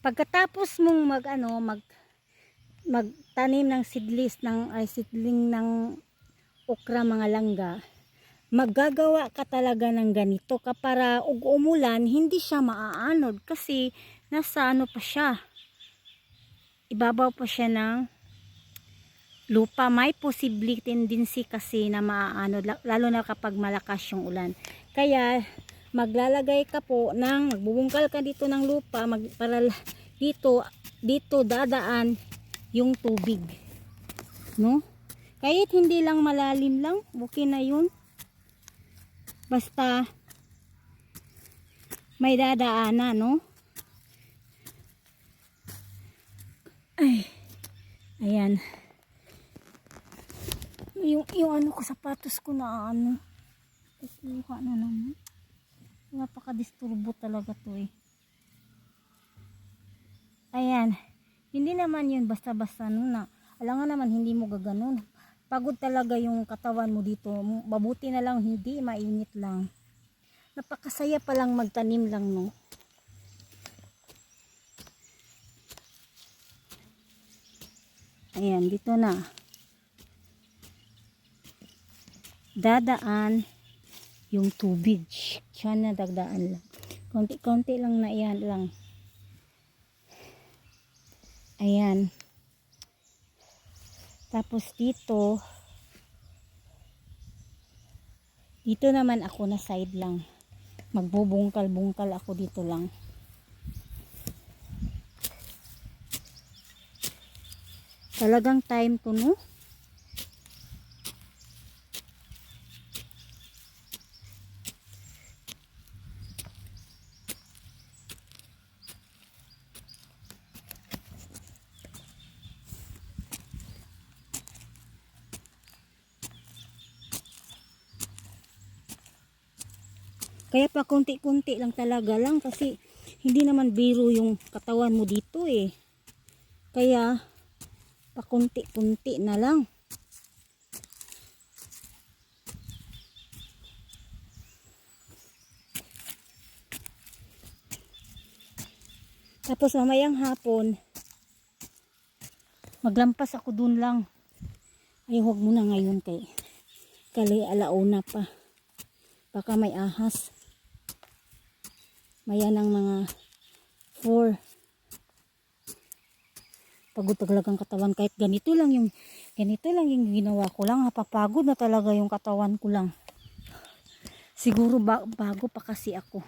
Pagkatapos mong mag ano, mag magtanim ng seedless ng ay seedling ng okra mga langga, maggagawa ka talaga ng ganito ka para ug umulan hindi siya maaanod kasi nasa ano pa siya. Ibabaw pa siya ng lupa. May posible tendency kasi na maaanod la- lalo na kapag malakas yung ulan. Kaya maglalagay ka po ng magbubungkal ka dito ng lupa mag, para dito dito dadaan yung tubig. No? Kahit hindi lang malalim lang okay na yun. Basta may dadaanan no? Ay ayan. Yung, yung ano ko sapatos ko na ano kukuha na naman napaka-disturbo talaga to eh. Ayan. Hindi naman yun basta-basta no na. Alam nga naman hindi mo gaganon. Pagod talaga yung katawan mo dito. Mabuti na lang hindi mainit lang. Napakasaya pa lang magtanim lang no. Ayan, dito na. Dadaan yung tubig. Siya na dagdaan lang. Konti-konti lang na yan lang. Ayan. Tapos dito, dito naman ako na side lang. Magbubungkal-bungkal ako dito lang. Talagang time to no? Kaya pa konti-konti lang talaga lang kasi hindi naman biro yung katawan mo dito eh. Kaya pa konti-konti na lang. Tapos mamayang hapon, maglampas ako dun lang. Ay, huwag mo na ngayon kay kali alauna pa. Baka may ahas. Maya ng mga 4. Pagod talagang katawan kahit ganito lang yung ganito lang yung ginawa ko lang. Napapagod na talaga yung katawan ko lang. Siguro ba, bago pa kasi ako.